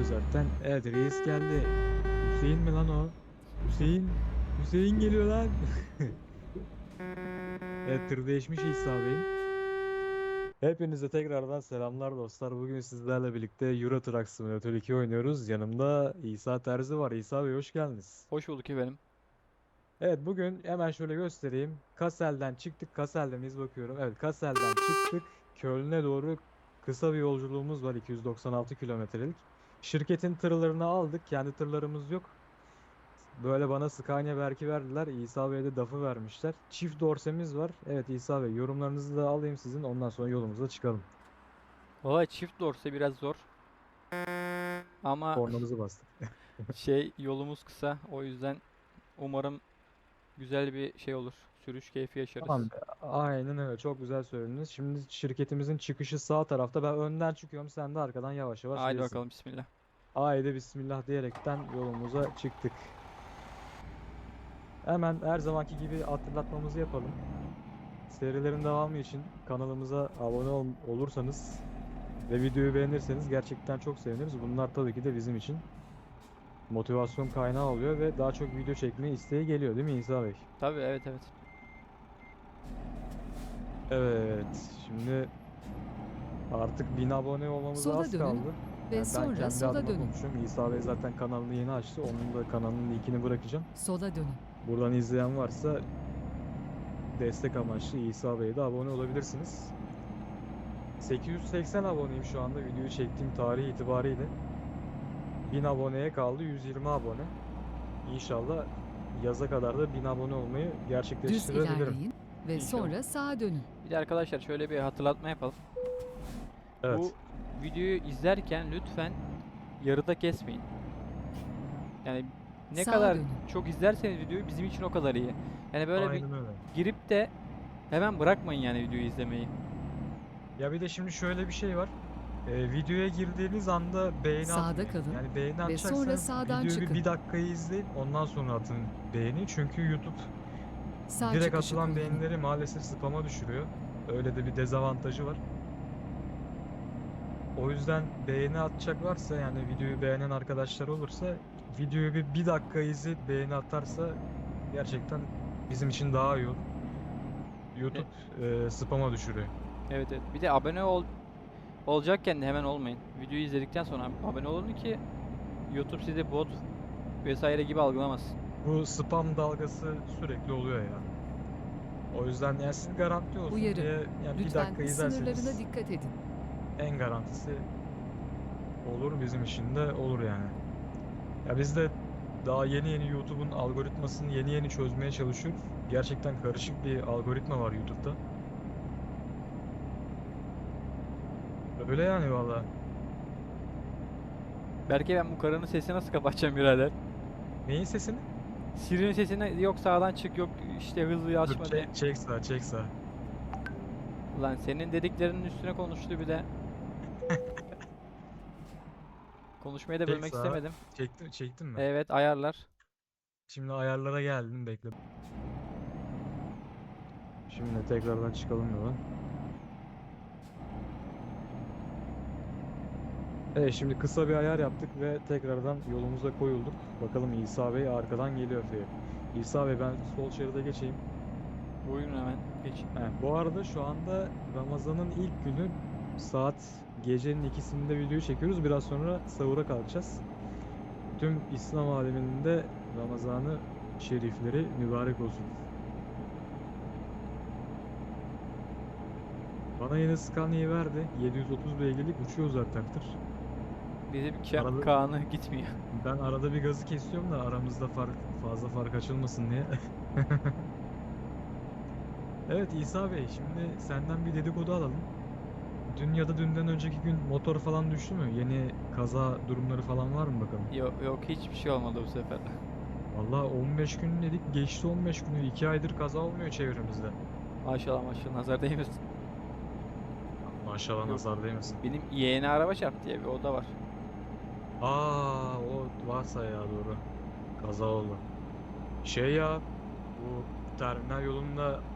uçuyor zaten. Evet reis geldi. Hüseyin mi lan o? Hüseyin. Hüseyin geliyor lan. evet tır değişmiş İsa Bey. Hepinize tekrardan selamlar dostlar. Bugün sizlerle birlikte Euro Truck Simulator 2 oynuyoruz. Yanımda İsa Terzi var. İsa Bey hoş geldiniz. Hoş bulduk efendim. Evet bugün hemen şöyle göstereyim. Kassel'den çıktık. Kassel'de miyiz bakıyorum. Evet Kassel'den çıktık. Köln'e doğru kısa bir yolculuğumuz var. 296 kilometrelik. Şirketin tırlarını aldık. Kendi tırlarımız yok. Böyle bana Scania Berk'i verdiler. İsa Bey'e de DAF'ı vermişler. Çift dorsemiz var. Evet İsa Bey yorumlarınızı da alayım sizin. Ondan sonra yolumuza çıkalım. Valla çift dorse biraz zor. Ama Kornamızı bastık. şey yolumuz kısa. O yüzden umarım güzel bir şey olur. Sürüş keyfi yaşarız. Tamam. Aynen öyle. Çok güzel söylediniz. Şimdi şirketimizin çıkışı sağ tarafta. Ben önden çıkıyorum. Sen de arkadan yavaş yavaş Haydi gelirsin. bakalım bismillah. Haydi bismillah diyerekten yolumuza çıktık. Hemen her zamanki gibi hatırlatmamızı yapalım. Serilerin devamı için kanalımıza abone ol- olursanız ve videoyu beğenirseniz gerçekten çok seviniriz. Bunlar tabii ki de bizim için motivasyon kaynağı oluyor ve daha çok video çekmeye isteği geliyor değil mi İsa Bey? Tabii evet evet. Evet, şimdi artık 1000 abone olmamıza Sola az dönün kaldı. Ve ben sonra kendi sola adıma dönün. konuşuyorum. İsa Bey zaten kanalını yeni açtı. Onun da kanalının linkini bırakacağım. Sola dönün. Buradan izleyen varsa destek amaçlı İsa Bey'e de abone olabilirsiniz. 880 aboneyim şu anda videoyu çektiğim tarih itibariyle. 1000 aboneye kaldı 120 abone. İnşallah yaza kadar da 1000 abone olmayı Düz gerçekleştirebilirim. ilerleyin ve İnşallah. sonra sağa dönün. Bir de arkadaşlar şöyle bir hatırlatma yapalım. Evet. Bu videoyu izlerken lütfen yarıda kesmeyin. Yani ne Sağa kadar dönün. çok izlerseniz videoyu bizim için o kadar iyi. Yani böyle bir Aynen öyle. girip de hemen bırakmayın yani videoyu izlemeyi. Ya bir de şimdi şöyle bir şey var. Ee, videoya girdiğiniz anda beğeni Sağda atmayın. kalın Yani beğeni ve atacaksanız sonra sağdan videoyu bir, çıkın. bir dakikayı izleyin ondan sonra atın beğeni. Çünkü YouTube Sağ direkt çıkışı atılan kullanın. beğenileri maalesef spama düşürüyor. Öyle de bir dezavantajı var. O yüzden beğeni atacaklarsa yani videoyu beğenen arkadaşlar olursa videoyu bir, bir dakika izleyip beğeni atarsa gerçekten bizim için daha iyi olur. YouTube e, spama düşürüyor. Evet evet. Bir de abone ol olacakken de hemen olmayın. Videoyu izledikten sonra abone olun ki YouTube sizi bot vesaire gibi algılamasın. Bu spam dalgası sürekli oluyor ya. O yüzden yani siz garanti olsun Uyarı. diye yani bir Lütfen dakika hız izlerseniz sınırlarına dikkat edin. en garantisi olur bizim için de olur yani. Ya biz de daha yeni yeni YouTube'un algoritmasını yeni yeni çözmeye çalışıyoruz. Gerçekten karışık bir algoritma var YouTube'da. Öyle yani valla. Belki ben bu karının sesini nasıl kapatacağım birader? Neyin sesini? Sirinin sesini yok sağdan çık yok işte hızlı Dur, açma diye. çek, çek sağa çek sağa. Ulan senin dediklerinin üstüne konuştu bir de. Konuşmayı da Çek bölmek sağa. istemedim. Çektin, çektin mi? Evet ayarlar. Şimdi ayarlara geldim bekle. Şimdi tekrardan çıkalım yola. Evet şimdi kısa bir ayar yaptık ve tekrardan yolumuza koyulduk. Bakalım İsa Bey arkadan geliyor diye. İsa Bey ben sol şeride geçeyim. Buyurun hemen geç. He, bu arada şu anda Ramazan'ın ilk günü saat gecenin ikisinde videoyu çekiyoruz. Biraz sonra sahura kalkacağız. Tüm İslam aleminin de Ramazan'ı şerifleri mübarek olsun. Bana yine Scania'yı verdi. 730 beygirlik uçuyor zaten tır. Bizim Arada- Kaan'ı gitmiyor. Ben arada bir gazı kesiyorum da aramızda fark fazla fark açılmasın diye. Evet İsa Bey, şimdi senden bir dedikodu alalım. Dün ya da dünden önceki gün motor falan düştü mü? Yeni kaza durumları falan var mı bakalım? Yok yok hiçbir şey olmadı bu sefer. Vallahi 15 gün dedik, geçti 15 günü. 2 aydır kaza olmuyor çevremizde. Maşallah maşallah nazar değmesin. Maşallah nazar değmesin. Benim yeğeni araba çarptı diye bir oda var. Aa, o varsa ya doğru. Kaza oldu. Şey ya, bu terminal yolunda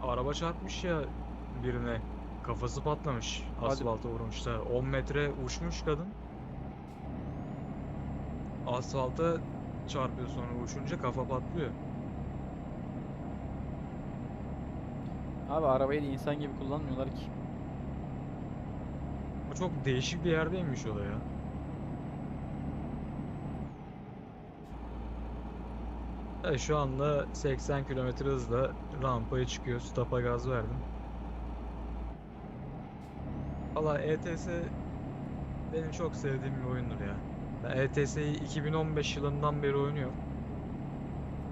araba çarpmış ya birine. Kafası patlamış. Hadi. Asfalta vurmuş da. 10 metre uçmuş kadın. asfalta çarpıyor sonra uçunca kafa patlıyor. Abi arabayı da insan gibi kullanmıyorlar ki. Bu çok değişik bir yerdeymiş o da ya. Evet, şu anda 80 km hızla rampaya çıkıyor. Stop'a gaz verdim. Valla ETS benim çok sevdiğim bir oyundur ya. Ben ETS'yi 2015 yılından beri oynuyorum.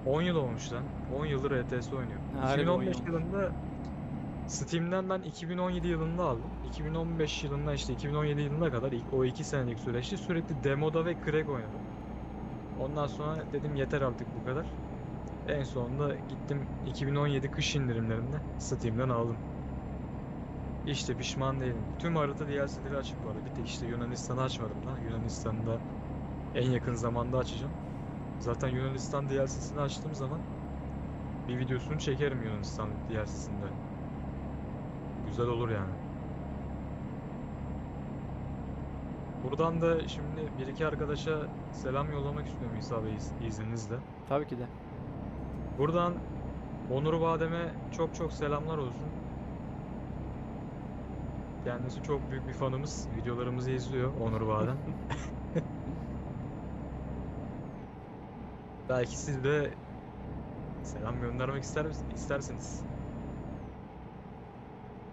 10 yıl olmuş lan. 10 yıldır ETS oynuyor. Harbi 2015 oyun yılında Steam'den ben 2017 yılında aldım. 2015 yılında işte 2017 yılına kadar o 2 senelik süreçte sürekli demoda ve crack oynadım. Ondan sonra dedim yeter artık bu kadar. En sonunda gittim 2017 kış indirimlerinde Steam'den aldım. İşte pişman değilim. Tüm harita DLC'leri açık bu arada. Bir tek işte Yunanistan'ı açmadım da. Yunanistan'ı da en yakın zamanda açacağım. Zaten Yunanistan DLC'sini açtığım zaman bir videosunu çekerim Yunanistan DLC'sinde. Güzel olur yani. Buradan da şimdi bir iki arkadaşa selam yollamak istiyorum İsa Bey iz- izninizle. Tabii ki de. Buradan Onur Badem'e çok çok selamlar olsun. Kendisi çok büyük bir fanımız. Videolarımızı izliyor Onur Badem. Belki siz de selam göndermek ister mis- istersiniz.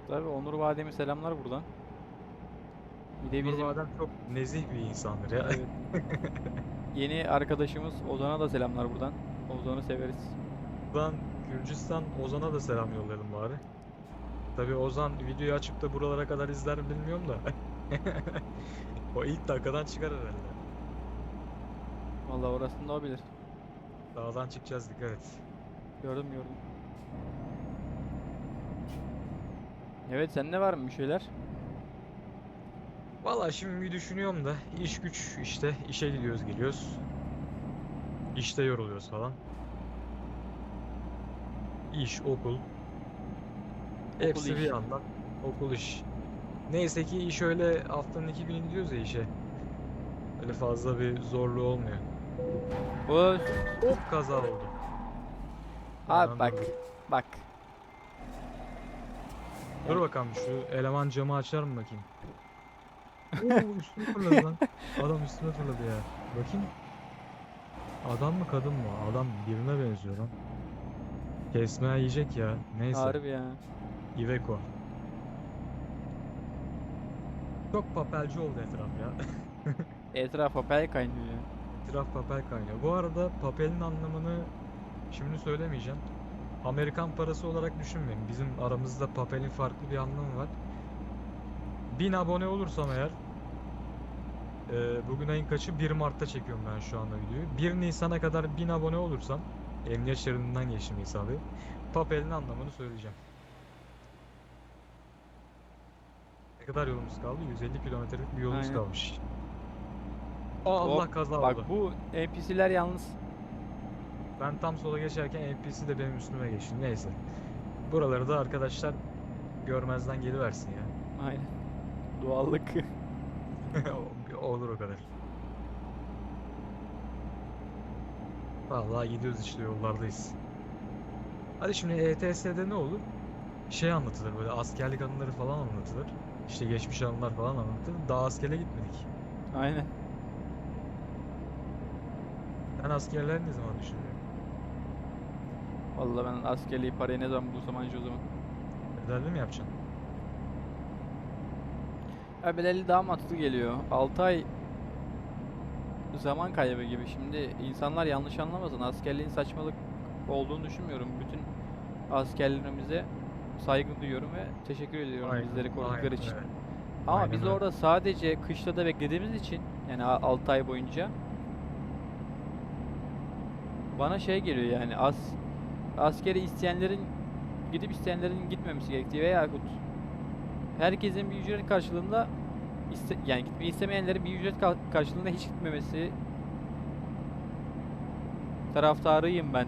Tabii Onur Vadem'e selamlar buradan. Bir de Onur bizim Badem çok nezih bir insandır ya. evet, yeni arkadaşımız Ozan'a da selamlar buradan. Ozan'ı severiz. Buradan Gürcistan Ozan'a da selam yollayalım bari. Tabii Ozan videoyu açıp da buralara kadar izler mi bilmiyorum da. O ilk dakikadan çıkar herhalde. Vallahi orasını da o bilir. Dağdan çıkacağız dikkat et. Gördüm gördüm. Evet sende var mı bir şeyler? Vallahi şimdi bir düşünüyorum da iş güç işte işe gidiyoruz geliyoruz. İşte yoruluyoruz falan. İş, okul. Hepsi iş. bir yandan. Okul iş. Neyse ki iş öyle haftanın iki günü gidiyoruz ya işe. Öyle fazla bir zorluğu olmuyor. O Hop kaza oldu. abi Hemen bak dur. bak. Dur bakalım şu eleman camı açar mı bakayım? Oo üstüne fırladı lan. Adam üstüne fırladı ya. Bakayım. Adam mı kadın mı? Adam birine benziyor lan. Kesmeye yiyecek ya. Neyse. Harbi ya. Iveco. Çok papelci oldu etraf ya. Etraf papel kaynıyor ya. etraf papel kaynıyor. Bu arada papelin anlamını şimdi söylemeyeceğim. Amerikan parası olarak düşünmeyin. Bizim aramızda papelin farklı bir anlamı var. 1000 abone olursam eğer e, bugün ayın kaçı 1 Mart'ta çekiyorum ben şu anda videoyu. 1 Nisan'a kadar 1000 abone olursam emniyet şeridinden geçtim İsa Bey. Papelin anlamını söyleyeceğim. Ne kadar yolumuz kaldı? 150 kilometrelik bir yolumuz Aynen. kalmış. Aa Allah Hop, kaza Bak oldu. bu NPC'ler yalnız Ben tam sola geçerken NPC de benim üstüme geçti. Neyse. Buraları da arkadaşlar görmezden geliversin ya. aynen. Doğallık. Olur o kadar. Vallahi gidiyoruz işte yollardayız. Hadi şimdi ETS'de ne olur? Şey anlatılır böyle askerlik anıları falan anlatılır. İşte geçmiş anılar falan anlatılır. Daha askere gitmedik. Aynen. Ben askerler ne zaman düşünüyorum? Vallahi ben askerliği parayı ne zaman bulsam anca o zaman. Bedelli mi yapacaksın? Ya bedelli daha mantıklı geliyor. 6 ay zaman kaybı gibi. Şimdi insanlar yanlış anlamasın. Askerliğin saçmalık olduğunu düşünmüyorum. Bütün askerlerimize saygı duyuyorum ve teşekkür ediyorum Aynen, bizleri korudukları aynen, için. evet. Ama Aynen biz orada sadece kışlada beklediğimiz için yani 6 ay boyunca bana şey geliyor yani as askeri isteyenlerin gidip isteyenlerin gitmemesi gerektiği veya herkesin bir ücret karşılığında iste, yani gitmeyi istemeyenlerin bir ücret ka- karşılığında hiç gitmemesi taraftarıyım ben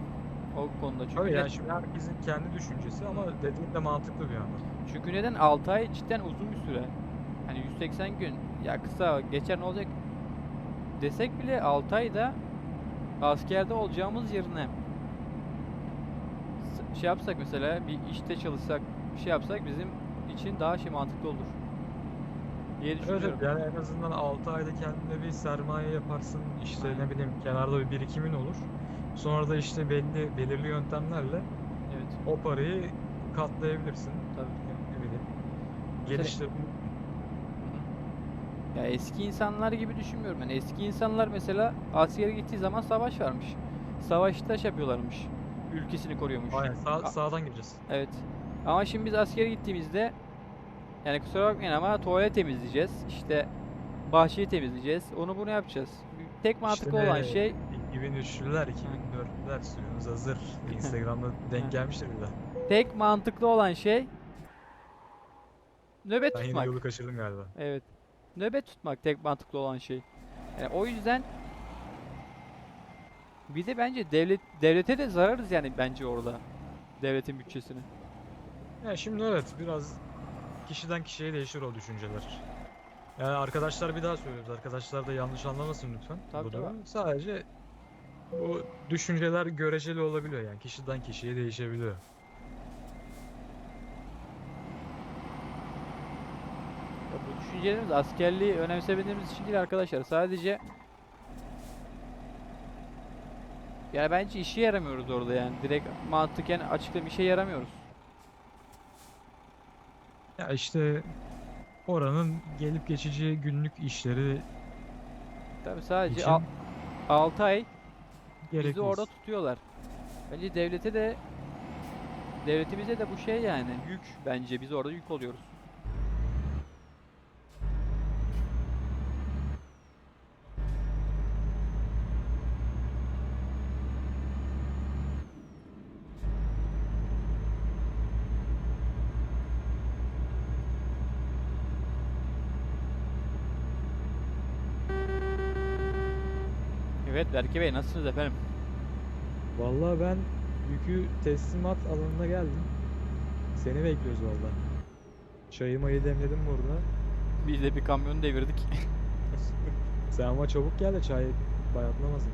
o konuda. Çünkü Tabii yani şimdi herkesin kendi düşüncesi ama dediğin de mantıklı bir yandan. Çünkü neden 6 ay cidden uzun bir süre. Hani 180 gün ya kısa geçer ne olacak? desek bile 6 ayda askerde olacağımız yerine şey yapsak mesela bir işte çalışsak bir şey yapsak bizim için daha şey mantıklı olur diye Evet, düşünüyorum. evet yani en azından 6 ayda kendine bir sermaye yaparsın işte Aynen. ne bileyim kenarda bir birikimin olur. Sonra da işte belli belirli yöntemlerle Evet. o parayı katlayabilirsin. Tabii. Ne bileyim. Geliştir. Ya eski insanlar gibi düşünmüyorum ben. Eski insanlar mesela askere gittiği zaman savaş varmış. Savaşta şey yapıyorlarmış. Ülkesini koruyormuş. Aynen sağ, A- sağdan gireceğiz. Evet. Ama şimdi biz askere gittiğimizde yani kusura bakmayın ama tuvalet temizleyeceğiz. İşte bahçeyi temizleyeceğiz. Onu bunu yapacağız. Tek mantıklı olan ne? şey 2003'lüler, 2004'lüler suyunuz hazır. Instagram'da denk gelmiştir bir de. tek mantıklı olan şey nöbet Ben tutmak. yolu kaçırdım galiba. Evet. Nöbet tutmak tek mantıklı olan şey. Yani o yüzden bir de bence devlet devlete de zararız yani bence orada. Devletin bütçesini. Ya şimdi evet biraz kişiden kişiye değişir o düşünceler. Yani arkadaşlar bir daha söylüyoruz. Arkadaşlar da yanlış anlamasın lütfen Tabii, bu tabii. Sadece bu düşünceler göreceli olabiliyor yani kişiden kişiye değişebiliyor. Ya bu düşüncelerimiz askerliği önemsemediğimiz için değil arkadaşlar. Sadece yani bence işe yaramıyoruz orada yani. Direkt mantıken açıklayayım işe yaramıyoruz. Ya işte oranın gelip geçici günlük işleri Tabii sadece için 6 ay bizi orada tutuyorlar. Bence devlete de devletimize de bu şey yani yük bence biz orada yük oluyoruz. Evet Berke Bey nasılsınız efendim? Vallahi ben yükü teslimat alanına geldim. Seni bekliyoruz valla. Çayımı demledim burada. Biz de bir kamyon devirdik. Sen ama çabuk gel de çay bayatlamasın.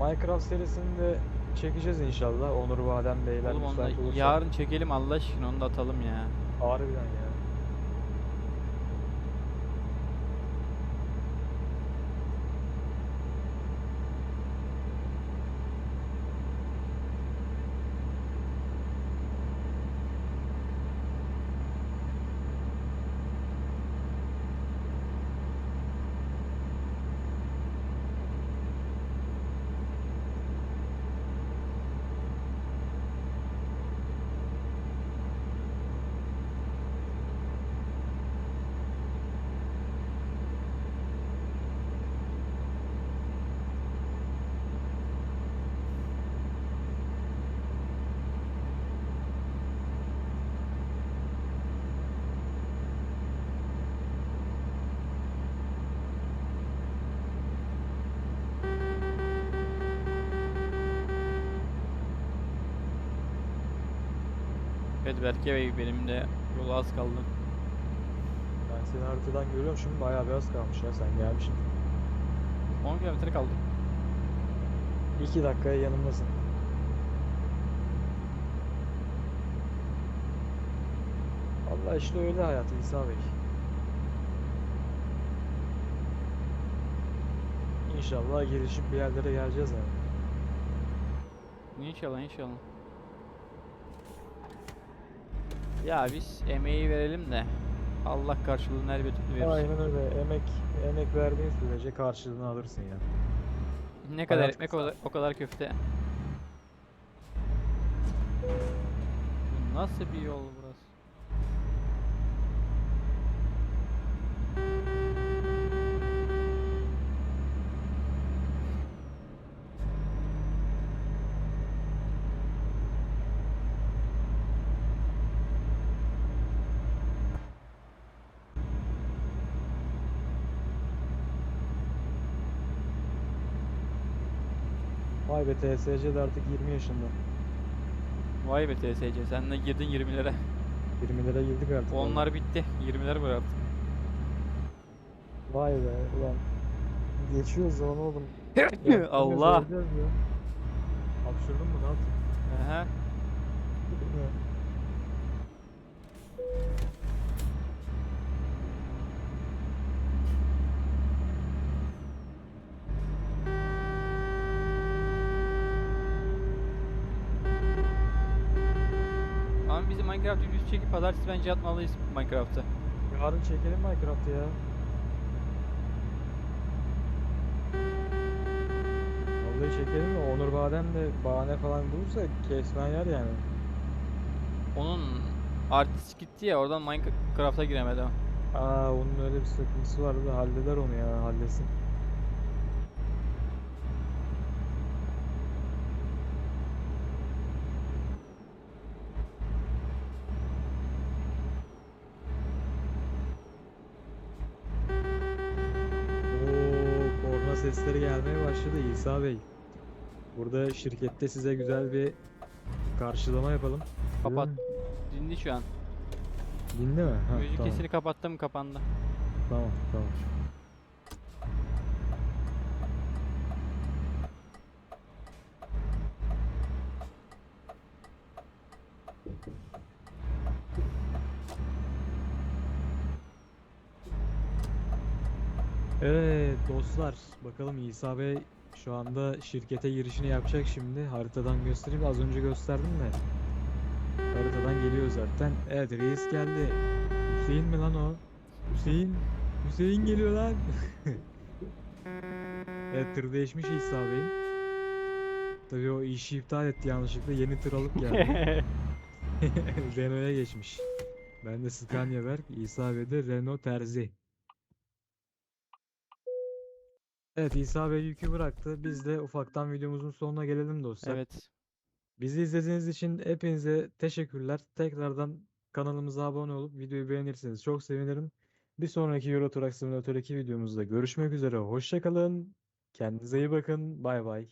Minecraft serisini de çekeceğiz inşallah. Onur Vadem Beyler Oğlum onu da olursa. yarın çekelim Allah aşkına onu da atalım ya. Harbiden ya. Evet Berke Bey benim de yol az kaldı. Ben seni haritadan görüyorum şimdi bayağı biraz kalmış ya sen gelmişsin. 10 kilometre kaldı. 2 dakikaya yanımdasın. Allah işte öyle hayat İsa Bey. İnşallah gelişip bir yerlere geleceğiz yani. İnşallah inşallah. Ya biz emeği verelim de Allah karşılığını elbet verir. Aynen öyle. Emek emek verdiğin sürece karşılığını alırsın ya. Ne kadar Hayat ekmek o, o kadar köfte. Bu nasıl bir yol burası? Vay be TSC de artık 20 yaşında. Vay be TSC sen de girdin 20'lere. 20'lere girdik artık. Onlar bitti. 20'ler var artık. Vay be ulan. Geçiyoruz zaman oğlum. Allah. Hapşırdın mı ne yaptın? Minecraft videosu çekip pazartesi bence atmalıyız Minecraft'ta. Yarın çekelim Minecraft'ı ya. Vallahi çekelim mi? Onur Badem de bahane falan bulursa kesmen yer yani. Onun artist gitti ya oradan Minecraft'a giremedi. Aa onun öyle bir sıkıntısı vardı halleder onu ya halletsin. İsa Bey. Burada şirkette size güzel bir karşılama yapalım. Kapat. Dinli şu an. Dinle mi? Ha, Müzik tamam. sesini kapattım kapandı. Tamam tamam. Evet dostlar bakalım İsa Bey şu anda şirkete girişini yapacak şimdi. Haritadan göstereyim. Az önce gösterdim de. Haritadan geliyor zaten. Evet reis geldi. Hüseyin mi lan o? Hüseyin. Hüseyin geliyor lan. Evet tır değişmiş İsa Bey. Tabii o işi iptal etti yanlışlıkla. Yeni tır alıp geldi. Renault'a geçmiş. Ben de Scania Berk İsa Bey de Renault Terzi Evet İsa Bey yükü bıraktı. Biz de ufaktan videomuzun sonuna gelelim dostlar. Evet. Bizi izlediğiniz için hepinize teşekkürler. Tekrardan kanalımıza abone olup videoyu beğenirseniz çok sevinirim. Bir sonraki Euro Truck Simulator 2 videomuzda görüşmek üzere. Hoşça kalın. Kendinize iyi bakın. Bay bay.